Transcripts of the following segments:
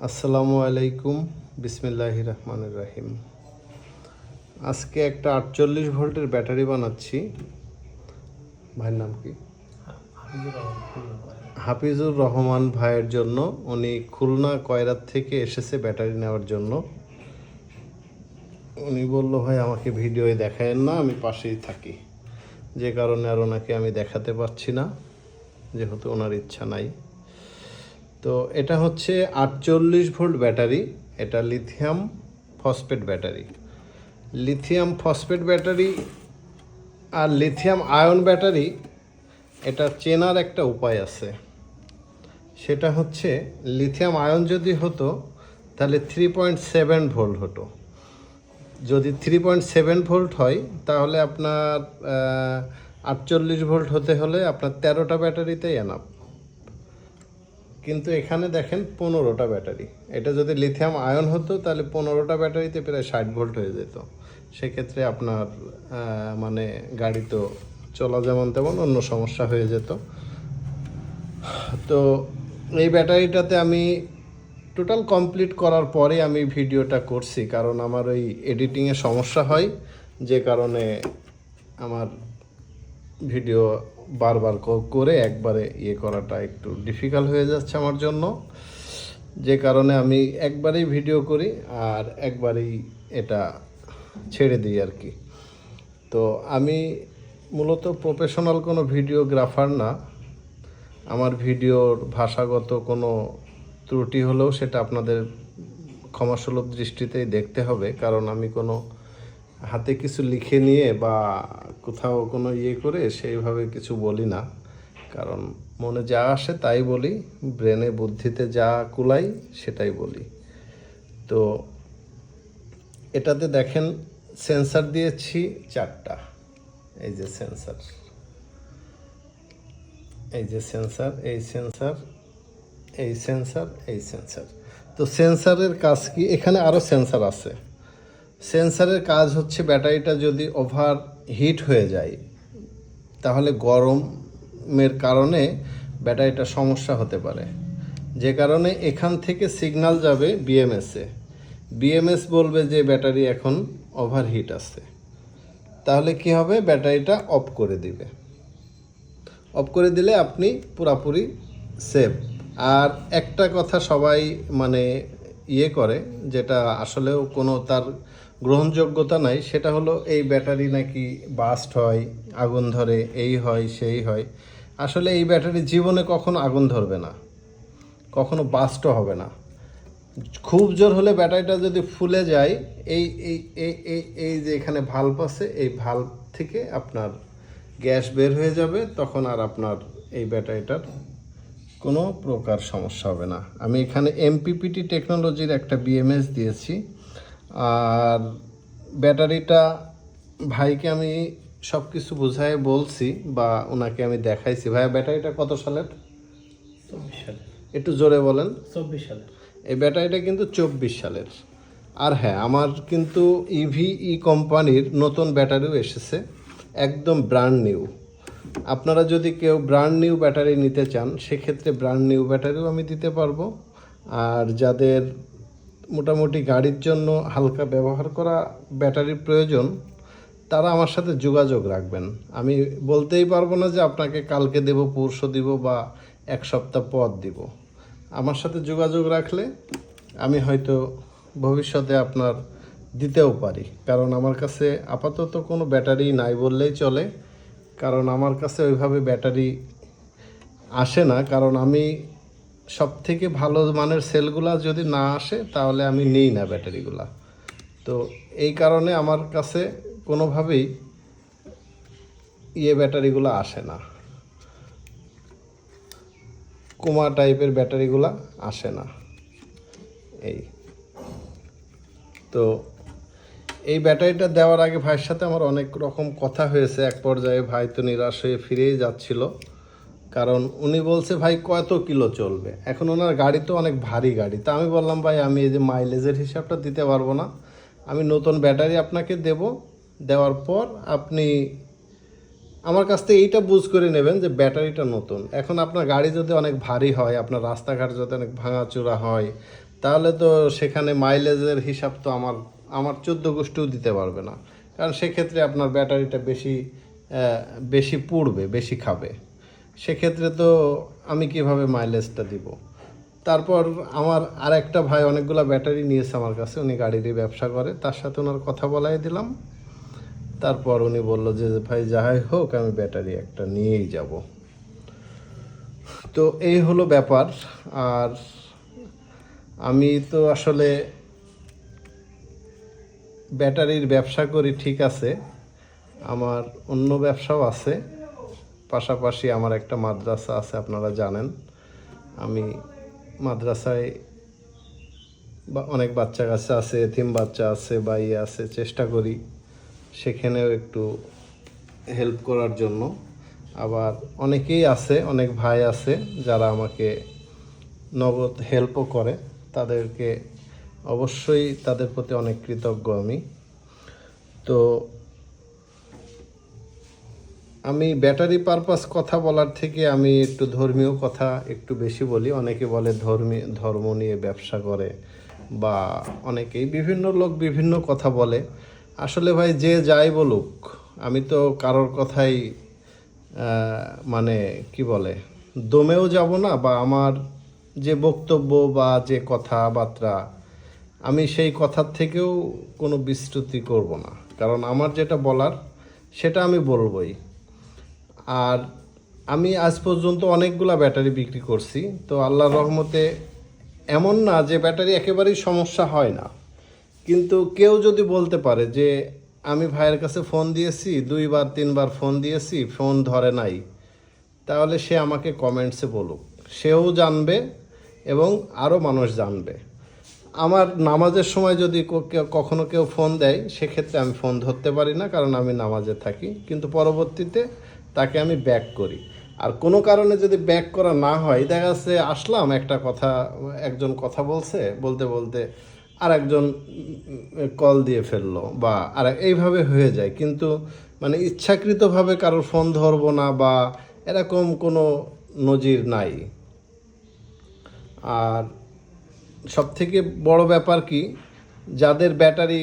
আসসালামু আলাইকুম। বিসমিল্লাহ রহমানুর রাহিম। আজকে একটা আটচল্লিশ ভোল্টের ব্যাটারি বানাচ্ছি। ভাইয়ের নাম কি? হাফিজুর রহমান ভাইয়ের জন্য। উনি খুলনা কয়রাত থেকে এসেছে ব্যাটারি নেওয়ার জন্য। উনি বলল, ভাই, আমাকে ভিডিওয়ে দেখায়েন না, আমি পাশেই থাকি। যে কারণে আর ওনাকে আমি দেখাতে পারছি না, যেহেতু ওনার ইচ্ছা নাই। তো এটা হচ্ছে আটচল্লিশ ভোল্ট ব্যাটারি, এটা lithium phosphate battery. Lithium phosphate battery আর লিথিয়াম আয়ন ব্যাটারি, এটা চেনার একটা উপায় আছে। সেটা হচ্ছে, লিথিয়াম আয়ন যদি হতো, তাহলে থ্রি পয়েন্ট সেভেন ভোল্ট হতো। যদি থ্রি পয়েন্ট সেভেন ভোল্ট হয়, তাহলে আপনার আটচল্লিশ ভোল্ট হতে হলে আপনার তেরোটা ব্যাটারিতেই এনাফ কিন্তু এখানে দেখেন পনেরোটা ব্যাটারি। এটা যদি লিথিয়াম আয়ন হতো, তাহলে পনেরোটা ব্যাটারিতে প্রায় ষাট ভোল্ট হয়ে যেত। সেক্ষেত্রে আপনার মানে গাড়ি তো চলা যেমন তেমন অন্য সমস্যা হয়ে যেত। তো এই ব্যাটারিটাতে আমি টোটাল কমপ্লিট করার পরে আমি ভিডিওটা করছি, কারণ আমার ওই এডিটিংয়ে সমস্যা হয়। যে কারণে আমার ভিডিও বারবার করে একবারে ইয়ে করাটা একটু ডিফিকাল্ট হয়ে যাচ্ছে আমার জন্য। যে কারণে আমি একবারেই ভিডিও করি আর একবারেই এটা ছেড়ে দিই আর কি। তো আমি মূলত প্রফেশনাল কোনো ভিডিওগ্রাফার না। আমার ভিডিওর ভাষাগত কোনো ত্রুটি হলেও সেটা আপনাদের ক্ষমাসুলভ দৃষ্টিতেই দেখতে হবে। কারণ আমি কোনো হাতে কিছু লিখে নিয়ে বা কোথাও কোনো ইয়ে করে সেইভাবে কিছু বলি না। কারণ মনে যা আসে তাই বলি, ব্রেনে বুদ্ধিতে যা কুলাই সেটাই বলি। তো এটাতে দেখেন, সেন্সার দিয়েছি চারটা। এই যে সেন্সার। এই যে সেন্সার, এই সেন্সার এই সেন্সার এই সেন্সার। তো সেন্সারের কাজ কি? এখানে আরও সেন্সার আছে। সেন্সারের কাজ হচ্ছে ব্যাটারিটা যদি ওভার হিট হয়ে যায়, তাহলে গরমের কারণে ব্যাটারিটা সমস্যা হতে পারে। যে কারণে এখান থেকে সিগন্যাল যাবে বিএমএসে। বিএমএস বলবে যে ব্যাটারি এখন ওভার হিট আছে। তাহলে কি হবে? ব্যাটারিটা অফ করে দিবে। অফ করে দিলে আপনি পুরাপুরি সেভ আর একটা কথা সবাই মানে ইয়ে করে, যেটা আসলেও কোনো তার গ্রহণযোগ্যতা নাই, সেটা হলো এই ব্যাটারি নাকি বাস্ট হয়, আগুন ধরে, এই হয়, সেই হয়। আসলে এই ব্যাটারি জীবনে কখনো আগুন ধরবে না, কখনো বাস্টও হবে না। খুব জোর হলে ব্যাটারিটা যদি ফুলে যায়, এই এই এই এই এই যে এখানে ভাল্ব আছে, এই ভাল্ব থেকে আপনার গ্যাস বের হয়ে যাবে, তখন আর আপনার এই ব্যাটারিটার কোনো প্রকার সমস্যা হবে না। আমি এখানে এমপিপিটি টেকনোলজির একটা বিএমএস দিয়েছি। আর ব্যাটারিটা ভাইকে আমি সব কিছু বুঝায় বলছি বা ওনাকে আমি দেখাইছি। ভাইয়া ব্যাটারিটা কত সালের? চব্বিশ সালে একটু জোরে বলেন। চব্বিশ সালে এই ব্যাটারিটা কিন্তু চব্বিশ সালের। আর হ্যাঁ আমার কিন্তু ইভি ই কোম্পানির নতুন ব্যাটারিও এসেছে একদম ব্র্যান্ড নিউ আপনারা যদি কেউ ব্র্যান্ড নিউ ব্যাটারি নিতে চান সেক্ষেত্রে ব্র্যান্ড নিউ ব্যাটারিও আমি দিতে পারব। আর যাদের মোটামুটি গাড়ির জন্য হালকা ব্যবহার করা ব্যাটারির প্রয়োজন, তারা আমার সাথে যোগাযোগ রাখবেন। আমি বলতেই পারব না যে আপনাকে কালকে দেব, পরশু দিব বা এক সপ্তাহ পর দিব। আমার সাথে যোগাযোগ রাখলে আমি হয়তো ভবিষ্যতে আপনার দিতেও পারি। কারণ আমার কাছে আপাতত কোনো ব্যাটারি নাই বললেই চলে। কারণ আমার কাছে ওইভাবে ব্যাটারি আসে না। কারণ আমি সব থেকে ভালো মানের সেলগুলা যদি না আসে, তাহলে আমি নিই না ব্যাটারিগুলা। তো এই কারণে আমার কাছে কোনোভাবেই ইয়ে ব্যাটারিগুলো আসে না। কোমা টাইপের ব্যাটারিগুলো আসে না। এই। তো এই ব্যাটারিটা দেওয়ার আগে ভাইয়ের সাথে আমার অনেক রকম কথা হয়েছে। এক পর্যায়ে ভাই তো নিরাশ হয়ে ফিরেই যাচ্ছিল। কারণ উনি বলছে, ভাই, কত কিলো চলবে? এখন ওনার গাড়ি তো অনেক ভারী গাড়ি। তা আমি বললাম, ভাই, আমি এই যে মাইলেজের হিসাবটা দিতে পারব না। আমি নতুন ব্যাটারি আপনাকে দেব। দেওয়ার পর আপনি আমার কাছ থেকে এইটা বুঝ করে নেবেন যে ব্যাটারিটা নতুন। এখন আপনার গাড়ি যদি অনেক ভারী হয়, আপনার রাস্তাঘাট যদি অনেক ভাঙাচোরা হয়, তাহলে তো সেখানে মাইলেজের হিসাব তো আমার আমার চোদ্দ গোষ্ঠীও দিতে পারবে না। কারণ সেক্ষেত্রে আপনার ব্যাটারিটা বেশি বেশি পুড়বে, বেশি খাবে। সেক্ষেত্রে তো আমি কীভাবে মাইলেজটা দিব? তারপর আমার আর একটা ভাই অনেকগুলো ব্যাটারি নিয়েছে আমার কাছে, উনি গাড়িরই ব্যবসা করে, তার সাথে ওনার কথা বলাই দিলাম। তারপর উনি বলল যে, ভাই যাহাই হোক, আমি ব্যাটারি একটা নিয়েই যাব। তো এই হলো ব্যাপার। আর আমি তো আসলে ব্যাটারির ব্যবসা করি, ঠিক আছে। আমার অন্য ব্যবসাও আছে। পাশাপাশি আমার একটা মাদ্রাসা আছে, আপনারা জানেন। আমি মাদ্রাসায় বা অনেক বাচ্চা কাছে আছে, এতিম বাচ্চা আছে বা ইয়ে আছে, চেষ্টা করি সেখানেও একটু হেল্প করার জন্য। আবার অনেকেই আছে, অনেক ভাই আছে যারা আমাকে নগদ হেল্পও করে। তাদেরকে অবশ্যই তাদের প্রতি অনেক কৃতজ্ঞ আমি। তো আমি ব্যাটারি পারপাস কথা বলার থেকে আমি একটু ধর্মীয় কথা একটু বেশি বলি। অনেকে বলে ধর্মী, ধর্ম নিয়ে ব্যবসা করে বা অনেকেই বিভিন্ন লোক বিভিন্ন কথা বলে। আসলে ভাই, যে যাই বলুক, আমি তো কারোর কথাই মানে কি বলে, দমেও যাব না বা আমার যে বক্তব্য বা যে কথাবার্তা, আমি সেই কথার থেকেও কোনো বিস্তৃতি করব না। কারণ আমার যেটা বলার, সেটা আমি বলবই। আর আমি আজ পর্যন্ত অনেকগুলা ব্যাটারি বিক্রি করছি। তো আল্লাহর রহমতে এমন না যে ব্যাটারি একেবারেই সমস্যা হয় না। কিন্তু কেউ যদি বলতে পারে যে আমি ভাইয়ের কাছে ফোন দিয়েছি, দুইবার, তিনবার ফোন দিয়েছি, ফোন ধরে নাই, তাহলে সে আমাকে কমেন্টসে বলুক। সেও জানবে এবং আরও মানুষ জানবে। আমার নামাজের সময় যদি কখনো কেউ ফোন দেয়, সেক্ষেত্রে আমি ফোন ধরতে পারি না, কারণ আমি নামাজে থাকি। কিন্তু পরবর্তীতে তাকে আমি ব্যাক করি। আর কোনো কারণে যদি ব্যাক করা না হয়, দেখা যাচ্ছে আসলাম, একটা কথা, একজন কথা বলছে, বলতে বলতে আর একজন কল দিয়ে ফেলল বা আর এইভাবে হয়ে যায়। কিন্তু মানে ইচ্ছাকৃতভাবে কারোর ফোন ধরবো না বা এরকম কোনো নজির নাই। আর সব থেকে বড় ব্যাপার কি, যাদের ব্যাটারি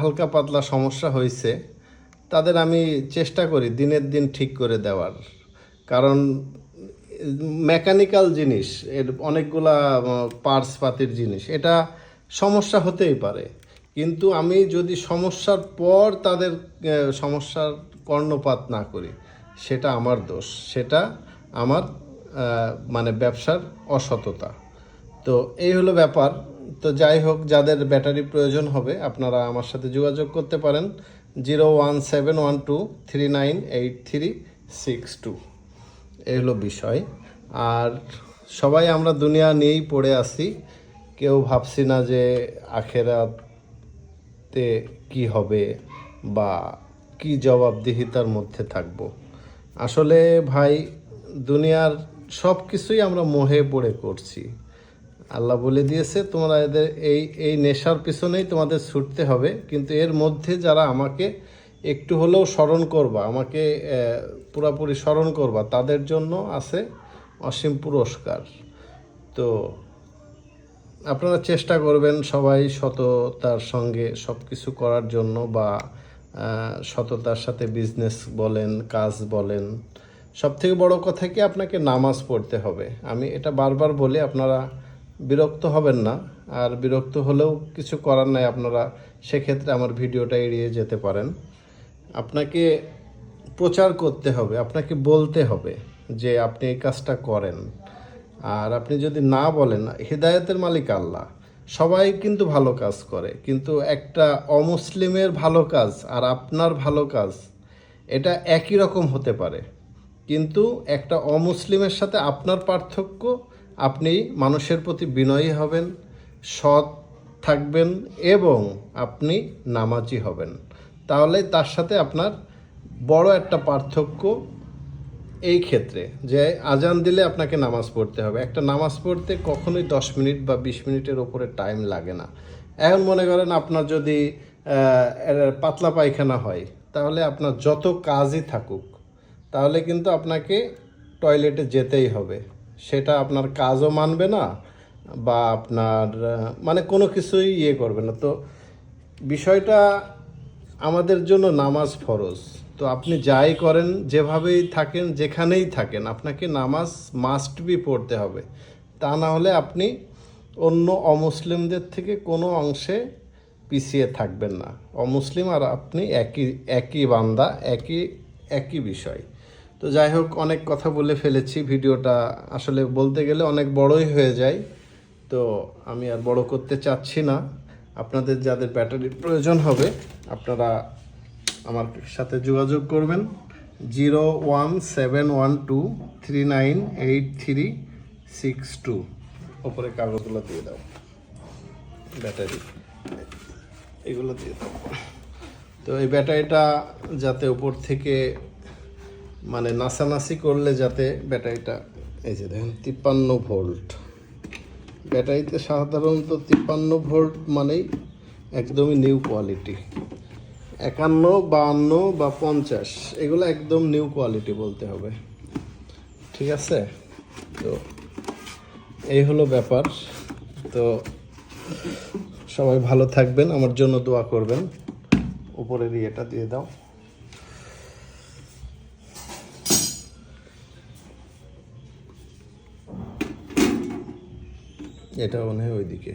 হালকা পাতলা সমস্যা হয়েছে তাদের আমি চেষ্টা করি দিনের দিন ঠিক করে দেওয়ার। কারণ মেকানিক্যাল জিনিস, এর অনেকগুলা পার্টস পাতির জিনিস, এটা সমস্যা হতেই পারে। কিন্তু আমি যদি সমস্যার পর তাদের সমস্যার কর্ণপাত না করি, সেটা আমার দোষ। সেটা আমার মানে ব্যবসার অসততা। তো এই হলো ব্যাপার। তো যাই হোক, যাদের ব্যাটারি প্রয়োজন হবে, আপনারা আমার সাথে যোগাযোগ করতে পারেন। Zero one seven one two three nine eight three six two. এই হলো বিষয়। আর সবাই আমরা দুনিয়া নিয়েই পড়ে আছি। কেউ ভাবছি না যে আখেরাতে কি হবে বা কি জবাবদিহিতার মধ্যে থাকব। আসলে ভাই, দুনিয়ার সব কিছুই আমরা মোহে পড়ে করছি। আল্লাহ বলে দিয়েছে, তোমরা এদের এই এই নেশার পিছনেই তোমাদের ছুটতে হবে। কিন্তু এর মধ্যে যারা আমাকে একটু হলেও স্মরণ করবা, আমাকে পুরাপুরি স্মরণ করবা, তাদের জন্য আছে অসীম পুরস্কার। তো আপনারা চেষ্টা করবেন সবাই সততার সঙ্গে সব কিছু করার জন্য বা সততার সাথে বিজনেস বলেন, কাজ বলেন। সব থেকে বড় কথা কি, আপনাকে নামাজ পড়তে হবে। আমি এটা বারবার বলি, আপনারা বিরক্ত হবেন না। আর বিরক্ত হলেও কিছু করার নাই আপনারা, সেক্ষেত্রে আমার ভিডিওটা এড়িয়ে যেতে পারেন। আপনাকে প্রচার করতে হবে, আপনাকে বলতে হবে যে আপনি এই কাজটা করেন। আর আপনি যদি না বলেন, হৃদায়তের মালিক আল্লাহ। সবাই কিন্তু ভালো কাজ করে, কিন্তু একটা অমুসলিমের ভালো কাজ আর আপনার ভালো কাজ, এটা একই রকম হতে পারে। কিন্তু একটা অমুসলিমের সাথে আপনার পার্থক্য আপনি মানুষের প্রতি বিনয়ী হবেন, সৎ থাকবেন এবং আপনি নামাজি হবেন। তাহলে তার সাথে আপনার বড় একটা পার্থক্য এই ক্ষেত্রে যে আজান দিলে আপনাকে নামাজ পড়তে হবে। একটা নামাজ পড়তে কখনোই দশ মিনিট বা বিশ মিনিটের ওপরে টাইম লাগে না। এখন মনে করেন আপনার যদি পাতলা পায়খানা হয়, তাহলে আপনার যত কাজই থাকুক, তাহলে কিন্তু আপনাকে টয়লেটে যেতেই হবে। সেটা আপনার কাজও মানবে না বা আপনার মানে কোনো কিছুই ইয়ে করবে না। তো বিষয়টা আমাদের জন্য নামাজ ফরজ। তো আপনি যাই করেন, যেভাবেই থাকেন, যেখানেই থাকেন, আপনাকে নামাজ মাস্ট বি পড়তে হবে। তা না হলে আপনি অন্য অমুসলিমদের থেকে কোনো অংশে পিছিয়ে থাকবেন না। অমুসলিম আর আপনি একই একই বান্দা, একই একই বিষয়। তো যাই হোক, অনেক কথা বলে ফেলেছি ভিডিওটা। আসলে বলতে গেলে অনেক বড়ই হয়ে যায়। তো আমি আর বড় করতে চাচ্ছি না। আপনাদের যাদের ব্যাটারির প্রয়োজন হবে, আপনারা আমার সাথে যোগাযোগ করবেন। Zero one seven one two three nine eight three six two. ওপরে কাগজগুলো দিয়ে দাও। ব্যাটারি। এগুলো দিয়ে দাও। তো এই ব্যাটারিটা যাতে উপর থেকে মানে নাসানাসি করলে যাতে ব্যাটারিটা, এই যে দেখেন, তিপ্পান্ন ভোল্ট। ব্যাটারিতে সাধারণত তিপ্পান্ন ভোল্ট মানেই একদমই নিউ কোয়ালিটি একান্ন, বাহান্ন বা পঞ্চাশ, এগুলো একদম নিউ কোয়ালিটি বলতে হবে। ঠিক আছে? তো এই হলো ব্যাপার। তো সবাই ভালো থাকবেন, আমার জন্য দোয়া করবেন। উপরের ইয়েটা দিয়ে দাও। এটা মনে হয় ওইদিকে।